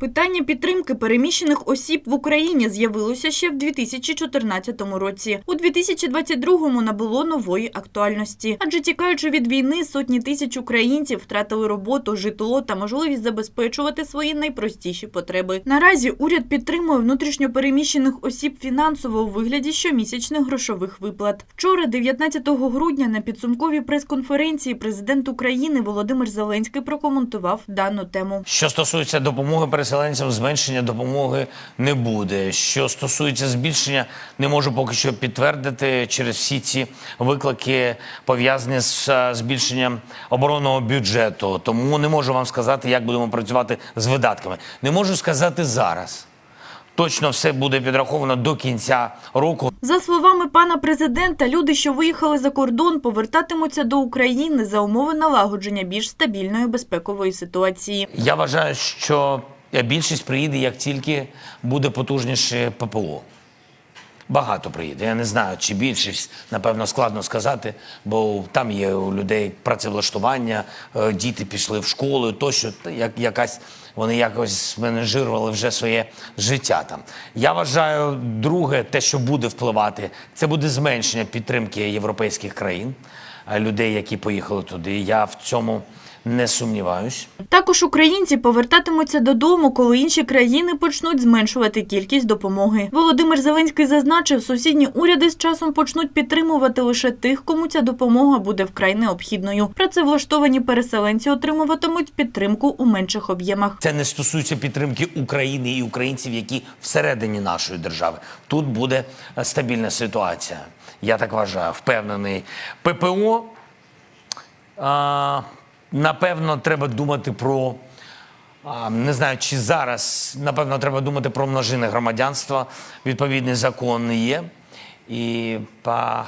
Питання підтримки переміщених осіб в Україні з'явилося ще в 2014 році. У 2022-му набуло нової актуальності. Адже тікаючи від війни, сотні тисяч українців втратили роботу, житло та можливість забезпечувати свої найпростіші потреби. Наразі уряд підтримує внутрішньо переміщених осіб фінансово у вигляді щомісячних грошових виплат. Вчора, 19 грудня, на підсумковій прес-конференції президент України Володимир Зеленський прокоментував дану тему. Що стосується допомоги переселенцям, зменшення допомоги не буде. Що стосується збільшення, не можу поки що підтвердити через всі ці виклики пов'язані з е, збільшенням оборонного бюджету. Тому не можу вам сказати, як будемо працювати з видатками. Не можу сказати зараз. Точно все буде підраховано до кінця року. За словами пана президента, люди, що виїхали за кордон, повертатимуться до України за умови налагодження більш стабільної безпекової ситуації. Я вважаю, що більшість приїде, як тільки буде потужніше ППО. Багато приїде. Я не знаю, чи більшість, напевно, складно сказати, бо там є у людей працевлаштування, е, діти пішли в школу, тощо як, якась вони якось менеджували вже своє життя там. Я вважаю, друге, те, що буде впливати, це буде зменшення підтримки європейських країн, е, людей, які поїхали туди. Я в цьому не сумніваюсь. Також українці повертатимуться додому, коли інші країни почнуть зменшувати кількість допомоги. Володимир Зеленський зазначив, сусідні уряди з часом почнуть підтримувати лише тих, кому ця допомога буде вкрай необхідною. Працевлаштовані переселенці отримуватимуть підтримку у менших об'ємах. Це не стосується підтримки України і українців, які всередині нашої держави. Тут буде е, стабільна ситуація. Я так вважаю, впевнений. ППО а, напевно треба думати про. Не знаю, чи зараз напевно треба думати про множинне громадянство. Відповідний закон є. І по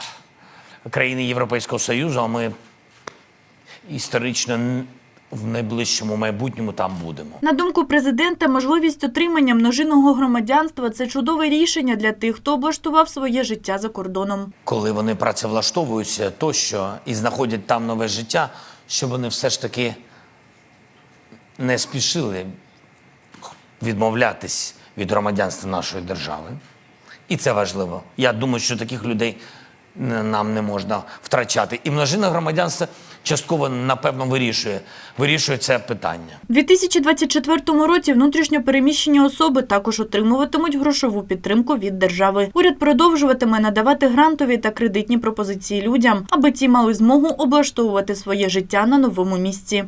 країни Європейського Союзу, а ми історично в найближчому майбутньому там будемо. На думку президента, можливість отримання множинного громадянства це чудове рішення для тих, хто облаштував своє життя за кордоном. коли вони працевлаштовуються тощо і знаходять там нове життя, щоб вони все ж таки не спішили відмовлятись від громадянства нашої держави. І це важливо. Я думаю, що таких людей нам не можна втрачати. І множина громадянства частково, напевно, вирішує, вирішує це питання. У 2024 році внутрішньо переміщені особи також отримуватимуть грошову підтримку від держави. Уряд продовжуватиме надавати грантові та кредитні пропозиції людям, аби ті мали змогу облаштовувати своє життя на новому місці.